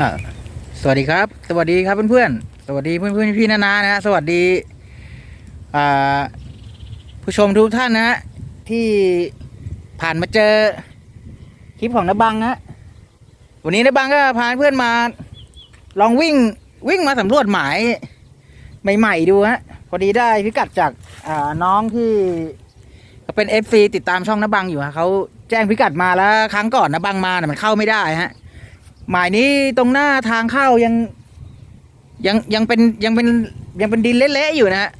อ่าสวัสดีครับ สวัสดีครับเพื่อนๆ สวัสดีเพื่อนๆพี่นานานะฮะสวัสดีอ่าผู้ชมทุกท่านนะฮะที่ผ่านมาเจอคลิปของนบังนะฮะวันนี้นบังก็พาเพื่อนมา ลองวิ่งวิ่งมาสำรวจหมายใหม่ๆดูฮะพอดีได้พิกัดจากอ่าน้องที่เป็น FC ติดตามช่องนบังอยู่ฮะเขาแจ้งพิกัดมาแล้วครั้งก่อนนบังมาน่ะมันเข้าไม่ได้ฮะ หมายนี้ตรงหน้าทางเข้ายัง ยังยังเป็นยังเป็นยังเป็นดินเละๆอยู่นะฮะ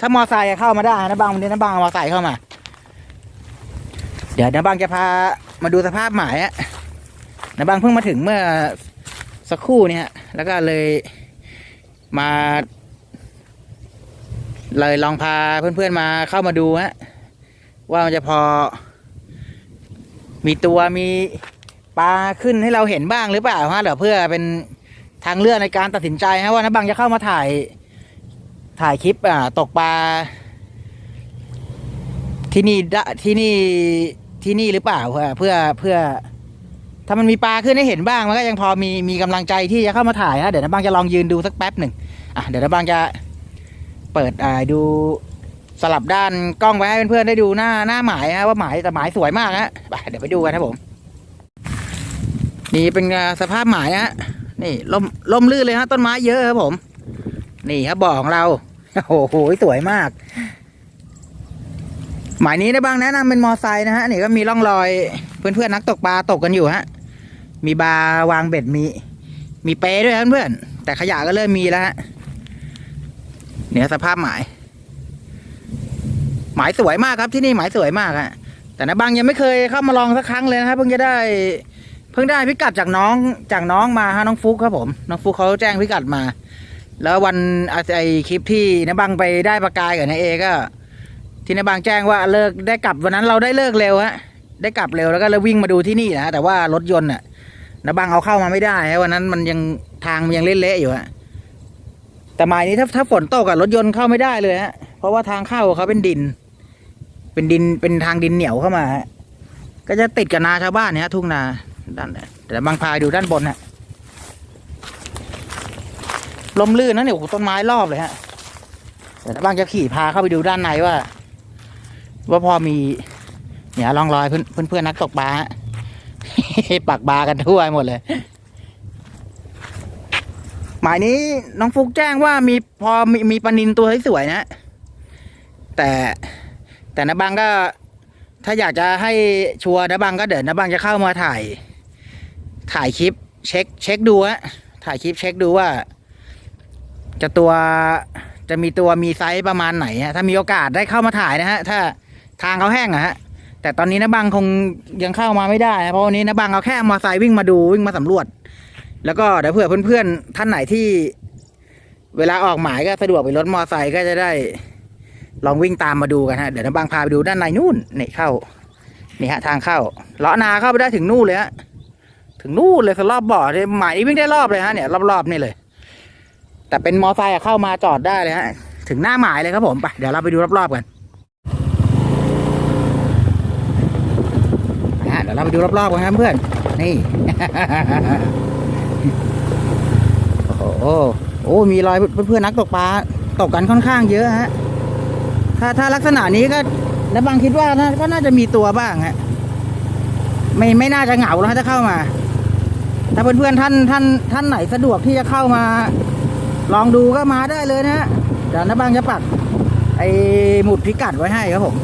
ถ้ามอไซค์เข้ามาได้นะบางวันนี้นะบางมอไซค์เข้ามา เดี๋ยวนะบางจะพามาดูสภาพหมายอะนะบางเพิ่งมาถึงเมื่อสักครู่เนี่ยแล้วก็เลยมาเลยลองพาเพื่อนๆมาเข้ามาดูฮะว่ามันจะพอ มีตัวมี ปลาขึ้นให้เราเห็นบ้างหรือเปล่าฮะเดี๋ยวเพื่อเป็นทางเลือกในการตัดสินใจฮะว่านะบังจะเข้ามาถ่ายถ่ายคลิปอ่าตกปลาที่นี่ได้ที่นี่ที่นี่หรือเปล่า เพื่อเพื่อเพื่อ ถ้ามันมีปลาขึ้นให้เห็นบ้างมันก็ยังพอมีมีกำลังใจที่จะเข้ามาถ่ายฮะเดี๋ยวนะบังจะลองยืนดูสักแป๊บหนึ่งอะเดี๋ยวนะบังจะเปิดอ่าดูสลับด้านกล้องไว้ให้เพื่อนๆได้ดูหน้าหน้าหมายฮะว่าหมายแต่หมายสวยมากฮะไปเดี๋ยวไปดูกันครับผม นี่เป็นสภาพหมายฮะนี่ล่มล่มลื่นเลยฮะต้นไม้เยอะครับผม นี่ครับบ่อของเราโอ้โหสวยมาก หมายนี้ได้บ้างแนะนำเป็นมอไซค์นะฮะนี่ก็มีร่องรอยเพื่อนๆนักตกปลาตกกันอยู่ฮะมีบาร์วางเบ็ดมี มีเปด้วยครับเพื่อนแต่ขยะก็เริ่มมีแล้วฮะเนี่ยสภาพหมาย หมายสวยมากครับที่นี่หมายสวยมากฮะแต่นะบางยังไม่เคยเข้ามาลองสักครั้งเลยนะครับเพิ่งจะได้ พิ่งได้พิกัดจากน้องจากน้องมาฮะน้องฟุกครับผม น้องฟุกเขาแจ้งพิกัดมา แล้ววันไอคลิปที่นบังไปได้ประกายกับนายเอก็ ที่นบังแจ้งว่าเลิกได้กลับวันนั้นเราได้เลิกเร็วฮะได้กลับเร็วแล้วก็เลยวิ่งมาดูที่นี่นะแต่ว่ารถยนต์น่ะนบังเอาเข้ามาไม่ได้ฮะวันนั้นมันยังทางมันยังเละๆอยู่ฮะแต่หมายนี้ถ้าถ้าฝนตกอะรถยนต์เข้าไม่ได้เลยฮะเพราะว่าทางเข้าเขาเป็นดิน เป็นดินเป็นทางดินเหนียวเข้ามาฮะก็จะติดกับนาชาวบ้านเนี่ยฮะทุ่งนา ด้านเดี๋ยวบางพายดูด้านบนฮะลมลื่นนะเนี่ยโอ้โหต้นไม้รอบเลยฮะเดี๋ยวบางจะขี่พาเข้าไปดูด้านในว่า ว่าพอมีเนี่ยลองรอยเพื่อนเพื่อนนักตกปลาฮะปักบากันทั่วหมดเลย หมายนี้น้องฟุกแจ้งว่ามีพอมีมีปลานินตัวสวยๆนะ แต่แต่นะบางก็ถ้าอยากจะให้ชัวร์นะบังก็เดี๋ยวนะบังจะเข้ามาถ่าย ถ่ายคลิปเช็คเช็คดูฮะถ่ายคลิปเช็คดูว่า จะตัวจะมีตัวมีไซส์ประมาณไหนฮะถ้ามีโอกาสได้เข้ามาถ่ายนะฮะ ถ้าทางเขาแห้งอะฮะแต่ตอนนี้นะบังคงยังเข้ามาไม่ได้นะเพราะวันนี้นะบังเอาแค่มอไซค์วิ่งมาดูวิ่งมาสำรวจ แล้วก็เดี๋ยวเผื่อเพื่อนๆท่านไหนที่เวลาออกหมายก็สะดวกไปรถมอไซค์ก็จะได้ลองวิ่งตามมาดูกันฮะเดี๋ยวน้ำบางพาไปดูด้านในนู่นนี่เข้านี่ฮะทางเข้าเลาะนาเข้าไปได้ถึงนู่นเลยฮะ ถึงนู่นเลยสรอบบ่อเลยหมายวิ่งได้รอบเลยฮะเนี่ยรอบๆนี่เลย แต่เป็นมอไซค์เข้ามาจอดได้เลยฮะถึงหน้าหมายเลยครับผมไปเดี๋ยวเราไปดูรอบๆกันนะฮะเดี๋ยวเราไปดูรอบๆกันครับเพื่อนนี่โอ้โหโอ้มีรอยเพื่อนๆนักตกปลาตกกันค่อนข้างเยอะฮะถ้าถ้าลักษณะนี้ก็นบางคิดว่าน่าก็น่าจะมีตัวบ้างฮะไม่ไม่น่าจะเหงาแล้วฮะถ้าเข้ามา ถ้าเพื่อนๆท่านท่านท่านไหนสะดวกที่จะเข้ามา ลองดูก็มาได้เลยนะฮะเดี๋ยวนบางจะปักไอหมุดพิกัดไว้ให้ครับผม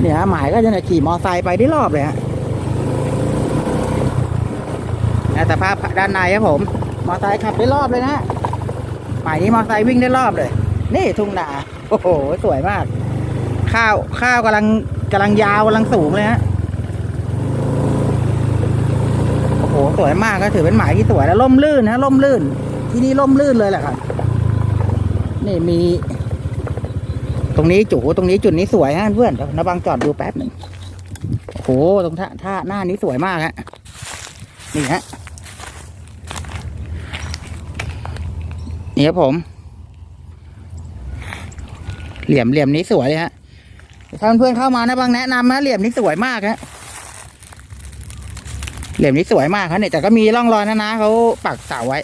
เนี่ยหมายก็จะขี่มอไซค์ไปได้รอบเลยฮะนะสภาพด้านในครับผม มอเตอร์ไซค์ขับได้รอบเลยนะหมายนี้มอเตอร์ไซค์วิ่งได้รอบเลย นี่ทุ่งนา โอ้โห สวยมาก ข้าวข้าวกำลังกำลังยาวกำลังสูงเลยฮะโอ้โหสวยมากก็ถือเป็นหมายที่สวยแล้วล่มลื่นนะล่มลื่น ที่นี่ล่มลื่นเลยแหละครับนี่มี ตรงนี้จูตรงนี้จุดนี้สวยฮะเพื่อนนะบังจอดดูแป๊บหนึ่งโอ้โหตรงท่าท่าหน้านี้สวยมากฮะนี่ฮะนี่ครับผม เหลี่ยมเหลี่ยมนี้สวยเลยฮะ ถ้าเพื่อนเข้ามานะบางแนะนำนะเหลี่ยมนี้สวยมากฮะเหลี่ยมนี้สวยมากครับเนี่ยแต่ก็มีร่องรอยนะนะเขาปักเสาไว้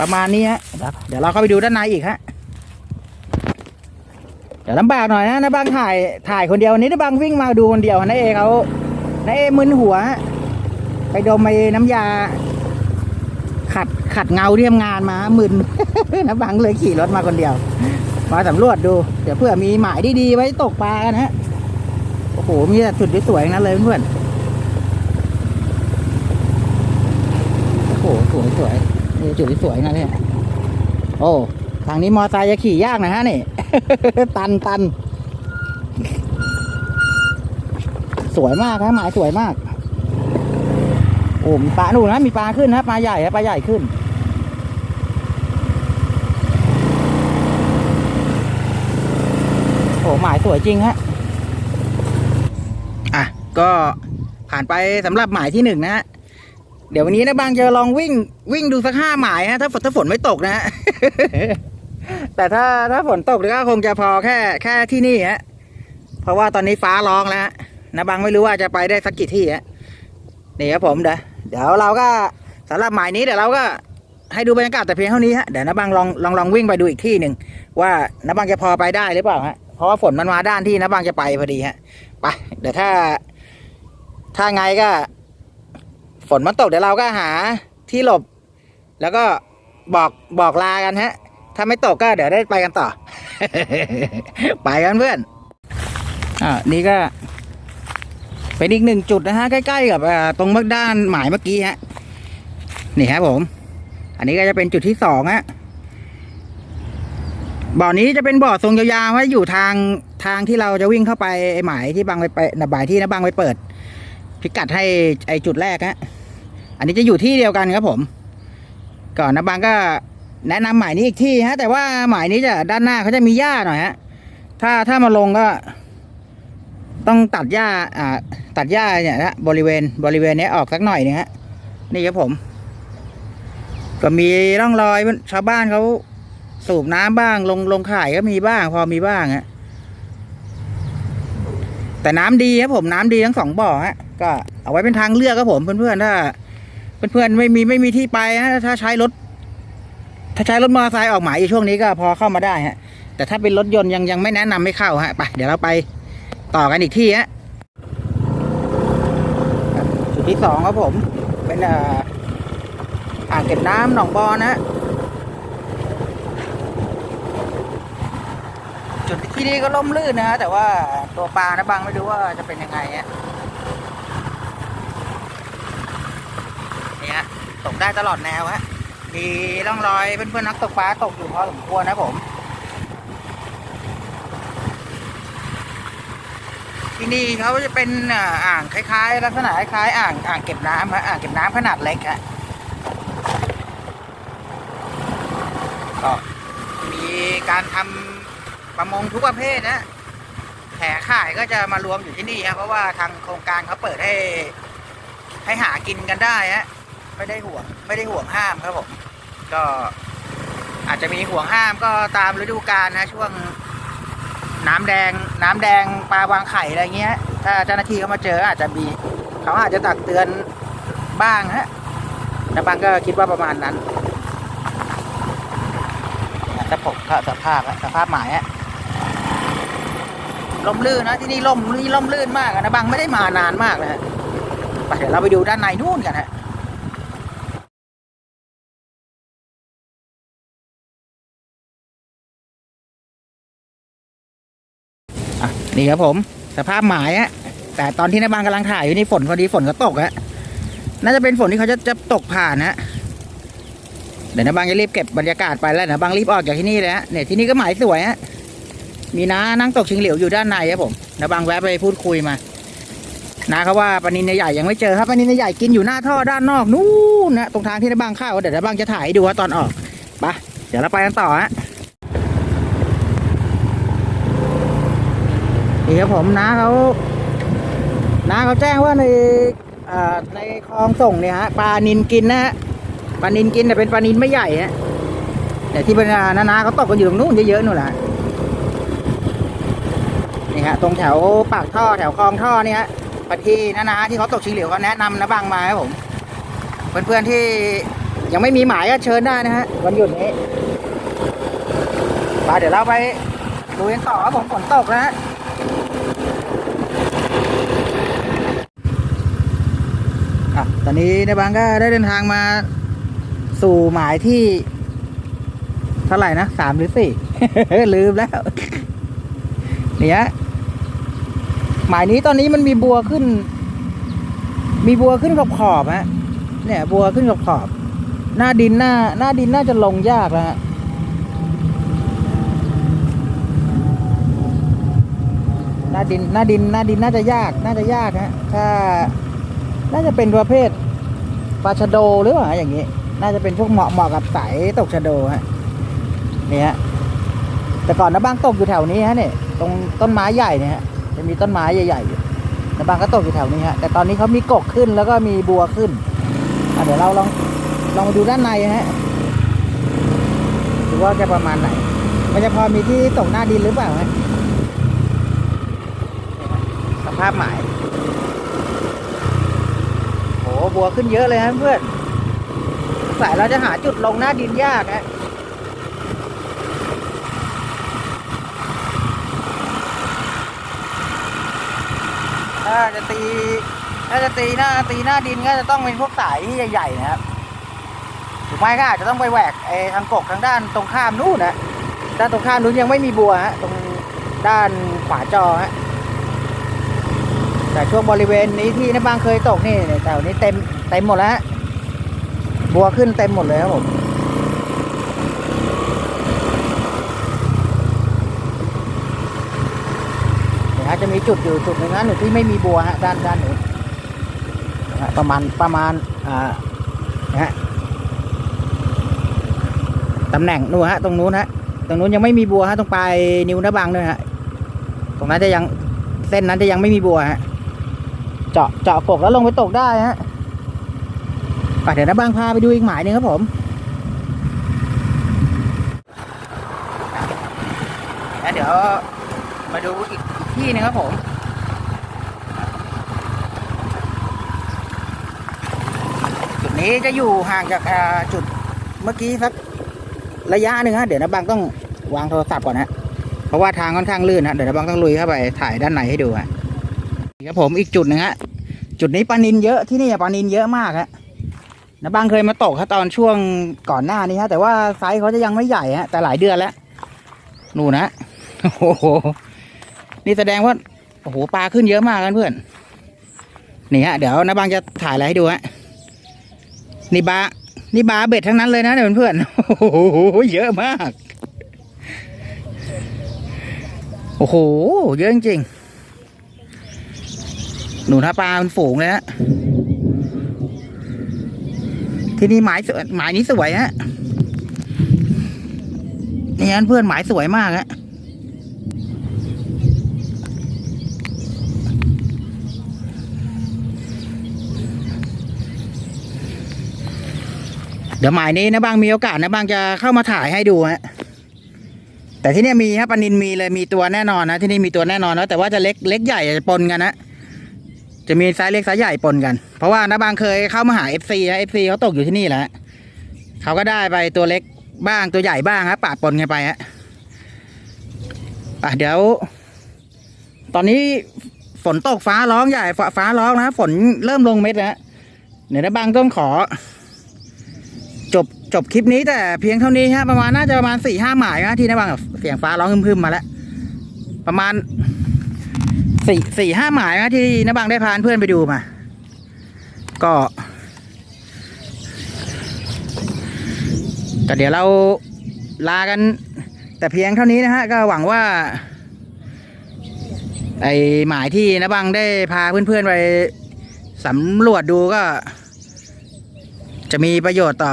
ประมาณนี้ฮะเดี๋ยวเราเข้าไปดูด้านในอีกฮะเดี๋ยวลำบากหน่อยนะนะบางถ่ายถ่ายคนเดียววันนี้นะบางวิ่งมาดูคนเดียวนะเอเขานะเอมึนหัวฮะไปดมไอ้น้ำยา ขัดขัดเงาที่ทำงานมามึนนะบางเลยขี่รถมาคนเดียว มาสำรวจดู เดี๋ยวเพื่อมีหมายดีๆไว้ตกปลากันฮะ โอ้โห มีแต่จุดสวยๆนั้นเลยเพื่อนโอ้โห สวยๆมีจุดสวยๆนะเนี่ย โอ้ ทางนี้มอไซค์จะขี่ยากนะฮะนี่ ตันตัน สวยมากนะหมายสวยมาก โอ้มีปลาหนูนะ มีปลาขึ้นนะปลาใหญ่นะปลาใหญ่ขึ้น โอ้ หมายสวยจริงฮะ อะ ก็ผ่านไปสำหรับหมายที่หนึ่งนะฮะ เดี๋ยววันนี้นะบางจะลองวิ่งวิ่งดูสักห้าหมายฮะ ถ้าฝนถ้าฝนไม่ตกนะฮะ แต่ถ้าถ้าฝนตกก็คงจะพอแค่แค่ที่นี่ฮะ เพราะว่าตอนนี้ฟ้าร้องแล้วนะบางไม่รู้ว่าจะไปได้สักกี่ที่ฮะ นี่ครับผมเดี๋ยวเดี๋ยวเราก็สำหรับหมายนี้เดี๋ยวเราก็ให้ดูบรรยากาศแต่เพียงเท่านี้ฮะ เดี๋ยวนะบางลองลองลองวิ่งไปดูอีกที่หนึ่งว่านะบางจะพอไปได้หรือเปล่าฮะ เพราะว่าฝนมันมาด้านที่นะบางจะไปพอดีฮะไปเดี๋ยวถ้า ถ้าไงก็ ฝนมันตกเดี๋ยวเราก็หาที่หลบ แล้วก็บอกบอกลากันฮะ ถ้าไม่ตกก็เดี๋ยวได้ไปกันต่อ ไปกันเพื่อนอ่านี่ก็เป็นอีกหนึ่งจุดนะฮะใกล้ๆกับตรงเมื่อด้านหมายเมื่อกี้ฮะนี่ครับผม อันนี้ก็จะเป็นจุดที่สองฮะ บ่อนี้จะเป็นบ่อทรงยาวๆไว้อยู่ทางทางที่เราจะวิ่งเข้าไปไอหมายที่บางไปไปนะบ่ายที่นะบางไปเปิด พิกัดให้ไอจุดแรกฮะอันนี้จะอยู่ที่เดียวกันครับผม ก่อนนะบางก็แนะนำหมายนี้อีกที่ฮะ แต่ว่าหมายนี้จะด้านหน้าเขาจะมีหญ้าหน่อยฮะ ถ้าถ้ามาลงก็ ต้องตัดหญ้าอ่า ตัดหญ้าเนี่ยนะบริเวณบริเวณนี้ออกสักหน่อยนึงฮะนี่ครับผม ก็มีร่องรอยชาวบ้านเขา สูบน้ำบ้าง ลงลงข่ายก็มีบ้าง พอมีบ้างฮะแต่น้ำดีครับผมน้ำดีทั้งสองบ่อฮะก็เอาไว้เป็นทางเลือกครับผมเพื่อนๆถ้าเพื่อนๆไม่มีไม่มีที่ไปฮะถ้าใช้รถ ถ้าใช้รถมอเตอร์ไซค์ออกหมายช่วงนี้ก็พอเข้ามาได้ฮะ แต่ถ้าเป็นรถยนต์ยังยังไม่แนะนำไม่เข้าฮะไปเดี๋ยวเราไปต่อกันอีกที่ฮะจุดที่สองครับผม เป็นอ่ออ่างเก็บน้ำหนองบอนะฮะ จุด ที่นี่ก็ล่มลื่นนะ แต่ว่าตัวปลานะบางไม่รู้ว่าจะเป็นยังไงฮะนี่ฮะตกได้ตลอดแนวฮะมีร่องรอยเพื่อนๆนักตกปลาตกอยู่พอสมควรนะผมที่นี่เขาจะเป็นอ่าอ่างคล้ายๆ ลักษณะคล้ายๆอ่างอ่างเก็บน้ำฮะอ่างเก็บน้ำขนาดเล็กฮะก็มีการทำ ประมงทุกประเภทนะแผข่ายก็จะมารวมอยู่ที่นี่ครับเพราะว่าทางโครงการเขาเปิดให้ ให้หากินกันได้ฮะไม่ได้ห่วง ไม่ได้ห่วงห้ามครับผมก็อาจจะมีห่วงห้ามก็ตามฤดูกาลนะช่วงน้ำแดง น้ำแดงปลาวางไข่อะไรเงี้ย ถ้าเจ้าหน้าที่เขามาเจออาจจะมี เขาอาจจะตักเตือนบ้างฮะแต่บางก็คิดว่าประมาณนั้นสภาพกสภาพสภาพหมายอะ ล่มลื่นนะที่นี่ล่มนี่ล่มลื่นมากนะบางไม่ได้มานานมากนะฮะไปเดี๋ยวเราไปดูด้านในนู่นกันฮะนี่ครับผม สภาพหมายอะแต่ตอนที่นายบางกำลังถ่ายอยู่นี่ฝนพอดีฝนก็ตกฮะน่าจะเป็นฝนที่เขาจะจะตกผ่านฮะเดี๋ยวนะบางจะรีบเก็บบรรยากาศไปแล้วนะบางรีบออกจากที่นี่เลยฮะเนี่ยที่นี่ก็หมายสวยฮะ มีน้านั่งตกชิงเหลียวอยู่ด้านในครับผมนะบางแวะไปพูดคุยมานาเขาว่าปลานินใหญ่ยังไม่เจอครับปลานินใหญ่กินอยู่หน้าท่อด้านนอกนู่นนะตรงทางที่นะบางเข้าเดี๋ยวนะบางจะถ่ายดูว่าตอนออกไปเดี๋ยวเราไปกันต่อฮะนี่ครับผมน้าเขาน้าเขาแจ้งว่าในในคลองส่งเนี่ยฮะปลานินกินนะฮะปลานินกินแต่เป็นปลานินไม่ใหญ่ฮะแต่ที่เป็นนานาเขาตกกันอยู่ตรงนู้นเยอะๆนู่นแหละ นี่ฮะตรงแถวปากท่อแถวคลองท่อนี่ฮะปที่นานาที่เขาตกชิงเหลียวเขาแนะนำนะบางมาครับผม เพื่อนๆที่ยังไม่มีหมายก็เชิญได้นะฮะวันหยุดนี้ไปเดี๋ยวเราไปดูกันต่อครับผมฝนตกนะฮะอะตอนนี้ในบางก็ได้เดินทางมาสู่หมายที่เท่าไหร่นะสามหรือสี่ลืมแล้วเนี่ย หมายนี้ตอนนี้มันมีบัวขึ้น มีบัวขึ้นขอบขอบฮะ เนี่ย บัวขึ้นขอบขอบ หน้าดินหน้า หน้าดินน่าจะลงยากแล้วฮะหน้าดินหน้าดินหน้าดินน่าจะยาก น่าจะยากฮะถ้า น่าจะเป็นประเภทปลาชะโดหรือเปล่าอย่างนี้ น่าจะเป็นพวกเหมาะเหมาะกับสายตกชะโดฮะนี่ฮะแต่ก่อนนะบ้างตกอยู่แถวนี้ฮะเนี่ยตรงต้นไม้ใหญ่เนี่ยฮะ จะมีต้นไม้ใหญ่ๆอยู่บางก็ตกอยู่แถวนี้ฮะแต่ตอนนี้เขามีกกขึ้นแล้วก็มีบัวขึ้นเดี๋ยวเราลองลองมาดูด้านในฮะดูว่าจะประมาณไหน มันจะพอมีที่ตกหน้าดินหรือเปล่าฮะสภาพหมายโอ้บัวขึ้นเยอะเลยฮะเพื่อนสายเราจะหาจุดลงหน้าดินยากฮะ ถ้า จะตีถ้าจะตีหน้าตีหน้าดินก็จะต้องเป็นพวกสายที่ใหญ่ๆนะครับถูกไหมก็อาจจะต้องไปแหวกไอ้ทางกกทางด้านตรงข้ามนู่นนะด้านตรงข้ามนู้นยังไม่มีบัวฮะตรงด้านขวาจอฮะแต่ช่วงบริเวณนี้ที่น้าบางเคยตกนี่แถวนี้เต็มเต็มหมดแล้วฮะบัวขึ้นเต็มหมดเลยครับผม นะฮะ จะมีจุดอยู่จุดหนึ่งนะหนึ่งที่ไม่มีบัวฮะด้านด้านนู้นะประมาณประมาณอ่านะฮะตำแหน่งนู่นฮะตรงนู้นฮะตรงนู้นยังไม่มีบัวฮะตรงปลายนิ้วหน้าบังด้วยฮะตรงนั้นจะยังเส้นนั้นจะยังไม่มีบัวฮะเจาะเจาะกกแล้วลงไปตกได้ฮะไปเดี๋ยวน้าบังพาไปดูอีกหมายหนึงครับผมแล้วเดี๋ยวมาดูอีก ที่หนึงครับผมจุดนี้จะอยู่ห่างจากจุดเมื่อกี้สักระยะหนึ่งฮะเดี๋ยวนะบางต้องวางโทรศัพท์ก่อนฮะเพราะว่าทางค่อนข้างลื่นฮะเดี๋ยวนะบางต้องลุยเข้าไปถ่ายด้านในให้ดูฮะนี่ครับผมอีกจุดหนึ่งฮะจุดนี้ปลานินเยอะที่นี่ปลานินเยอะมากฮะนะบางเคยมาตกฮะตอนช่วงก่อนหน้านี้ฮะแต่ว่าไซส์เขาจะยังไม่ใหญ่ฮะแต่หลายเดือนแล้วนู่นนะโอ้โห นี่แสดงว่าโอ้โหปลาขึ้นเยอะมากกันเพื่อนนี่ฮะเดี๋ยวนะบางจะถ่ายอะไรให้ดูฮะนี่บานี่บาเบ็ดทั้งนั้นเลยนะเนี่ยเพื่อนๆโอ้โหเยอะมากโอ้โหเยอะจริงๆหนูถ้าปลาเป็นฝูงเลยฮะที่นี่หมายสวยหมายนี้สวยฮะนี่ฮะเพื่อนหมายสวยมากฮะ ดี๋ยวหมายนี้นะบางมีโอกาสนะบางจะเข้ามาถ่ายให้ดูฮะแต่ที่นี่มีฮะปนินมีเลยมีตัวแน่นอนนะที่นี่มีตัวแน่นอนนะแต่ว่าจะเล็กเล็กใหญ่จะปนกันนะจะมีไซส์เล็กไซส์ใหญ่ปนกัน เพราะว่านะบางเคยเข้ามาหาเอฟซีฮะเอฟซีเขาตกอยู่ที่นี่แหละเขาก็ได้ไปตัวเล็กบ้างตัวใหญ่บ้างครับปะปนกันไปฮะอะเดี๋ยว ตอนนี้ฝนตกฟ้าร้องใหญ่ฟ้าฟ้าร้องนะฝนเริ่มลงเม็ดแล้วเดี๋ยวนะบางต้องขอ จบคลิปนี้แต่เพียงเท่านี้ฮะประมาณน่าจะประมาณสี่ห้าหมายนะที่นะบางเสียงฟ้าร้องพึมๆมาแล้วประมาณสี่สี่ห้าหมายนะที่นะบางได้พาเพื่อนไปดูมา ก็ก็เดี๋ยวเราลากัน แต่เพียงเท่านี้นะฮะ ก็หวังว่า ไอหมายที่นบังได้พาเพื่อนๆไปสำรวจดูก็ จะมีประโยชน์ต่อ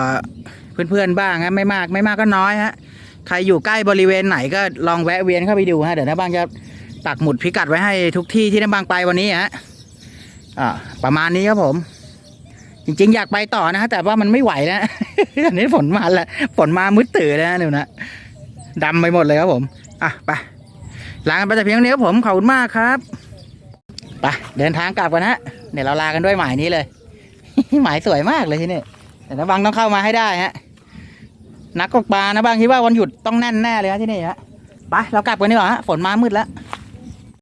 เพื่อนๆบ้างฮะไม่มากไม่มากก็น้อยฮะใครอยู่ใกล้บริเวณไหนก็ลองแวะเวียนเข้าไปดูฮะเดี๋ยวนะบางจะปักหมุดพิกัดไว้ให้ทุกที่ที่นะบางไปวันนี้ฮะอ่าประมาณนี้ครับผม จริง ๆ อยากไปต่อนะฮะแต่ว่ามันไม่ไหวแล้วอันนี้ฝนมาแล้วฝนมามืดตื่นแล้วนะหนูนะดำไปหมดเลยครับผมอะไปลากันไปแต่เพียงนี้ครับผมขอบคุณมากครับไปเดินทางกลับกันฮะเดี๋ยวเราลากันด้วยหมายนี้เลย หมายสวยมากเลยที่นี่ แต่นะบังต้องเข้ามาให้ได้ฮะนักตกปลานะบางคิดว่าวันหยุดต้องแน่นแน่เลยฮะที่นี่ฮะไปเรากลับกันดีกว่าฮะฝนมามืดแล้ว